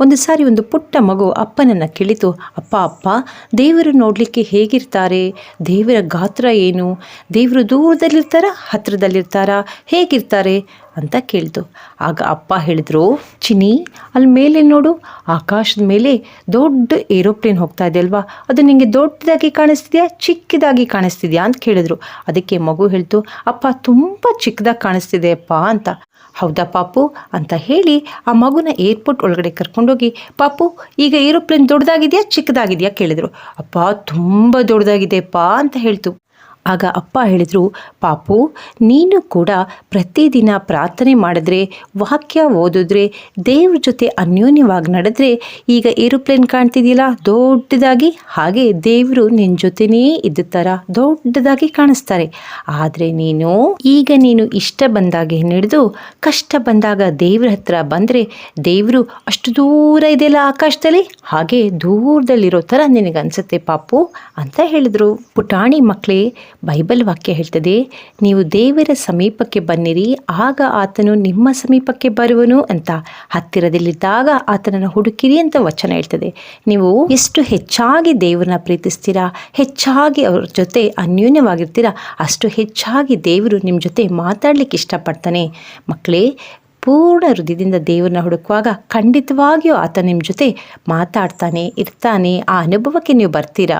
ಒಂದು ಸಾರಿ ಒಂದು ಪುಟ್ಟ ಮಗು ಅಪ್ಪನನ್ನು ಕೇಳಿತು, ಅಪ್ಪ ಅಪ್ಪ, ದೇವರು ನೋಡಲಿಕ್ಕೆ ಹೇಗಿರ್ತಾರೆ? ದೇವರ ಗಾತ್ರ ಏನು? ದೇವರು ದೂರದಲ್ಲಿರ್ತಾರಾ ಹತ್ತಿರದಲ್ಲಿರ್ತಾರಾ ಹೇಗಿರ್ತಾರೆ? ಅಂತ ಕೇಳ್ತು. ಆಗ ಅಪ್ಪ ಹೇಳಿದ್ರು ಚಿನಿ ಅಲ್ಲಿ ಮೇಲೆ ನೋಡು. ಆಕಾಶದ ಮೇಲೆ ದೊಡ್ಡ ಏರೋಪ್ಲೇನ್ ಹೋಗ್ತಾ ಇದೆ ಅಲ್ವಾ? ಅದು ನಿಮಗೆ ದೊಡ್ಡದಾಗಿ ಕಾಣಿಸ್ತಿದೆಯಾ, ಚಿಕ್ಕದಾಗಿ ಕಾಣಿಸ್ತಿದೆಯಾ? ಅಂತ ಕೇಳಿದ್ರು. ಅದಕ್ಕೆ ಮಗು ಹೇಳ್ತು, ಅಪ್ಪ, ತುಂಬ ಚಿಕ್ಕದಾಗಿ ಕಾಣಿಸ್ತಿದೆ ಅಪ್ಪ ಅಂತ. ಹೌದಾ ಪಾಪು? ಅಂತ ಹೇಳಿ ಆ ಮಗುನ ಏರ್ಪೋರ್ಟ್ ಒಳಗಡೆ ಕರ್ಕೊಂಡೋಗಿ, ಪಾಪು, ಈಗ ಏರೋಪ್ಲೇನ್ ದೊಡ್ಡದಾಗಿದೆಯಾ, ಚಿಕ್ಕದಾಗಿದೆಯಾ? ಕೇಳಿದ್ರು. ಅಪ್ಪ, ತುಂಬ ದೊಡ್ಡದಾಗಿದೆಯಪ್ಪ ಅಂತ ಹೇಳ್ತು. ಆಗ ಅಪ್ಪ ಹೇಳಿದರು, ಪಾಪು, ನೀನು ಕೂಡ ಪ್ರತಿದಿನ ಪ್ರಾರ್ಥನೆ ಮಾಡಿದ್ರೆ, ವಾಕ್ಯ ಓದಿದ್ರೆ, ದೇವ್ರ ಜೊತೆ ಅನ್ಯೋನ್ಯವಾಗಿ ನಡೆದ್ರೆ, ಈಗ ಏರೋಪ್ಲೇನ್ ಕಾಣ್ತಿದೆಯಲ್ಲ, ದೊಡ್ಡದಾಗಿ, ಹಾಗೆ ದೇವರು ನಿನ್ನ ಜೊತೆನೇ ಇದ್ದ ಥರ ದೊಡ್ಡದಾಗಿ ಕಾಣಿಸ್ತಾರೆ. ಆದರೆ ನೀನು, ಈಗ ನೀನು ಇಷ್ಟ ಬಂದಾಗೆ ನಡೆದು ಕಷ್ಟ ಬಂದಾಗ ದೇವ್ರ ಹತ್ರ ಬಂದರೆ, ದೇವರು ಅಷ್ಟು ದೂರ ಇದೆಯಲ್ಲ ಆಕಾಶದಲ್ಲಿ? ಹಾಗೆ ದೂರದಲ್ಲಿರೋ ಥರ ನಿನಗನ್ಸುತ್ತೆ ಪಾಪು? ಅಂತ ಹೇಳಿದರು. ಪುಟಾಣಿ ಮಕ್ಕಳೇ ಬೈಬಲ್ ವಾಕ್ಯ ಹೇಳ್ತದೆ, ನೀವು ದೇವರ ಸಮೀಪಕ್ಕೆ ಬನ್ನಿರಿ, ಆಗ ಆತನು ನಿಮ್ಮ ಸಮೀಪಕ್ಕೆ ಬರುವನು ಅಂತ. ಹತ್ತಿರದಲ್ಲಿದ್ದಾಗ ಆತನನ್ನು ಹುಡುಕಿರಿ ಅಂತ ವಚನ ಹೇಳ್ತದೆ. ನೀವು ಎಷ್ಟು ಹೆಚ್ಚಾಗಿ ದೇವರನ್ನ ಪ್ರೀತಿಸ್ತೀರಾ, ಹೆಚ್ಚಾಗಿ ಅವ್ರ ಜೊತೆ ಅನ್ಯೂನ್ಯವಾಗಿರ್ತೀರಾ, ಅಷ್ಟು ಹೆಚ್ಚಾಗಿ ದೇವರು ನಿಮ್ಮ ಜೊತೆ ಮಾತಾಡ್ಲಿಕ್ಕೆ ಇಷ್ಟಪಡ್ತಾನೆ. ಮಕ್ಕಳೇ, ಪೂರ್ಣ ಹೃದಯದಿಂದ ದೇವರನ್ನ ಹುಡುಕುವಾಗ ಖಂಡಿತವಾಗಿಯೂ ಆತ ನಿಮ್ಮ ಜೊತೆ ಮಾತಾಡ್ತಾನೆ, ಇರ್ತಾನೆ, ಆ ಅನುಭವಕ್ಕೆ ನೀವು ಬರ್ತೀರಾ?